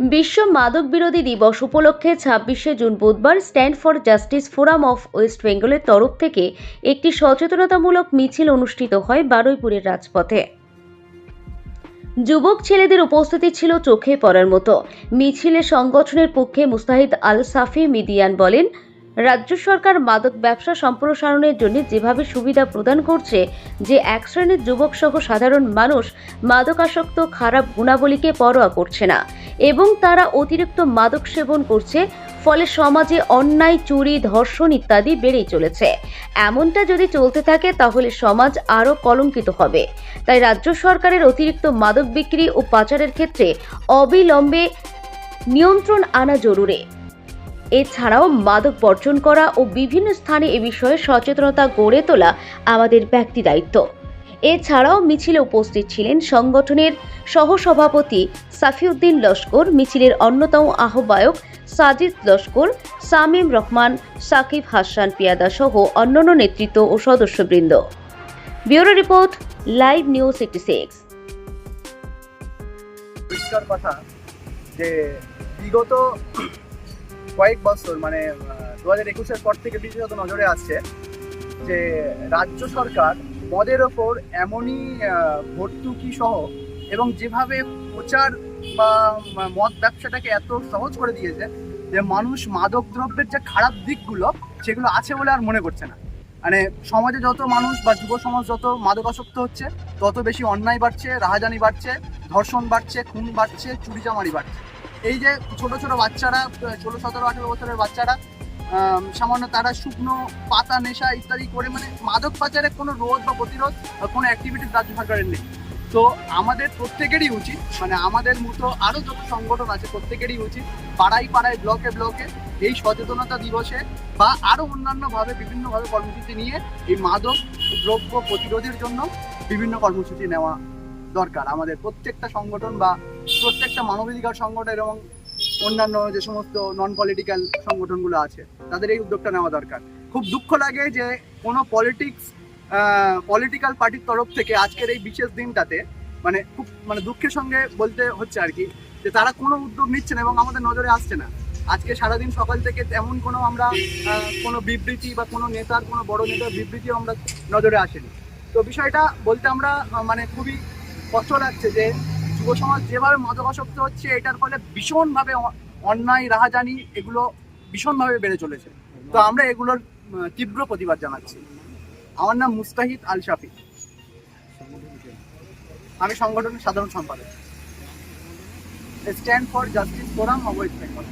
বিশ্ব মাদক বিরোধী দিবস উপলক্ষে ছাব্বিশে জুন বুধবার stand for justice forum of west বেঙ্গলের তরফ থেকে একটি সচেতনতামূলক মিছিল অনুষ্ঠিত হয় বারুইপুরের রাজপথে। যুবক ছেলেদের উপস্থিতি ছিল চোখে পড়ার মতো। মিছিলে সংগঠনের পক্ষে মুস্তাহিদ আল সাফি মিদিয়ান বলেন, রাজ্য সরকার মাদক ব্যবসা সম্প্রসারণের জন্য যেভাবে সুবিধা প্রদান করছে, যে এক শ্রেণির যুবক সহ সাধারণ মানুষ মাদকাসক্ত খারাপ গুণাবলীকে পরোয়া করছে না এবং তারা অতিরিক্ত মাদক সেবন করছে, ফলে সমাজে অন্যায়, চুরি, ধর্ষণ ইত্যাদি বেড়েই চলেছে। এমনটা যদি চলতে থাকে, তাহলে সমাজ আরও কলঙ্কিত হবে। তাই রাজ্য সরকারের অতিরিক্ত মাদক বিক্রি ও পাচারের ক্ষেত্রে অবিলম্বে নিয়ন্ত্রণ আনা জরুরি। এছাড়াও মাদক বর্জন করা ও বিভিন্ন স্থানে এ বিষয়ে সচেতনতা গড়ে তোলা আমাদের ব্যক্তি দায়িত্ব। এছাড়াও মিছিলে উপস্থিত ছিলেন সংগঠনের সহসভাপতি সাফিউদ্দিন লস্কর, মিছিলের অন্যতম আহ্বায়ক সাজিদ লস্কর, সামিম রহমান, সাকিব হাসান পিয়াদা সহ অন্যান্য নেতৃত্ব ও সদস্যবৃন্দ। Bureau report, live news eighty six. কথা যে বিগত কয়েক বছর মানে দু হাজার একুশের পর থেকে বিশেষত নজরে আসছে যে রাজ্য সরকার মদের ওপর এমনই ভর্তুকি সহ এবং যেভাবে প্রচার বা মদ ব্যবসাটাকে এত সহজ করে দিয়েছে যে মানুষ মাদক দ্রব্যের যে খারাপ দিকগুলো সেগুলো আছে বলে আর মনে করছে না। মানে সমাজে যত মানুষ বা যুব সমাজ যত মাদকাসক্ত হচ্ছে, তত বেশি অন্যায় বাড়ছে, রাহাজানি বাড়ছে, ধর্ষণ বাড়ছে, খুন বাড়ছে চুরিচামারি বাড়ছে। এই যে ছোট ছোট বাচ্চারা, ষোলো, সতেরো, আঠেরো বছরের বাচ্চারা সামান্য তারা শুকনো পাতা, নেশা ইত্যাদি করে মানে মাদক পাচারের কোনো রোধ বা প্রতিরোধ কোনো অ্যাক্টিভিটিস রাজ্য সরকারের নেই। তো আমাদের প্রত্যেকেরই উচিত মানে আমাদের মতো আরও যত সংগঠন আছে প্রত্যেকেরই উচিত পাড়ায় পাড়ায়, ব্লকে ব্লকে এই সচেতনতা দিবসে বা আরও অন্যান্যভাবে, বিভিন্নভাবে কর্মসূচি নিয়ে এই মাদক দ্রব্য প্রতিরোধের জন্য বিভিন্ন কর্মসূচি নেওয়া দরকার আমাদের প্রত্যেকটা সংগঠন বা প্রত্যেকটা মানবাধিকার সংগঠন এবং অন্যান্য যে সমস্ত নন পলিটিক্যাল সংগঠনগুলো আছে, তাদের এই উদ্যোগটা নেওয়া দরকার। খুব দুঃখ লাগে যে কোনো পলিটিক্স পলিটিক্যাল পার্টির তরফ থেকে আজকের এই বিশেষ দিনটাতে মানে খুব মানে দুঃখের সঙ্গে বলতে হচ্ছে আর কি, যে তারা কোনো উদ্যোগ নিচ্ছে না এবং আমাদের নজরে আসছে না। আজকে সারাদিন সকাল থেকে তেমন কোনো আমরা কোনো বিবৃতি বা কোনো নেতার, কোনো বড় নেতার বিবৃতিও আমরা নজরে আসেনি। তো বিষয়টা বলতে আমরা মানে খুবই কষ্ট লাগছে যে যুব সমাজ যেভাবে মাদকাসক্ত হচ্ছে, এটার ফলে ভীষণভাবে অন্যায়, রাহাজানি এগুলো ভীষণভাবে বেড়ে চলেছে। তো আমরা এগুলোর তীব্র প্রতিবাদ জানাচ্ছি। আমার নাম মুস্তাহিদ আল শাফি। আমি সংগঠনের সাধারণ সম্পাদক। Stand for justice forum of west Bengal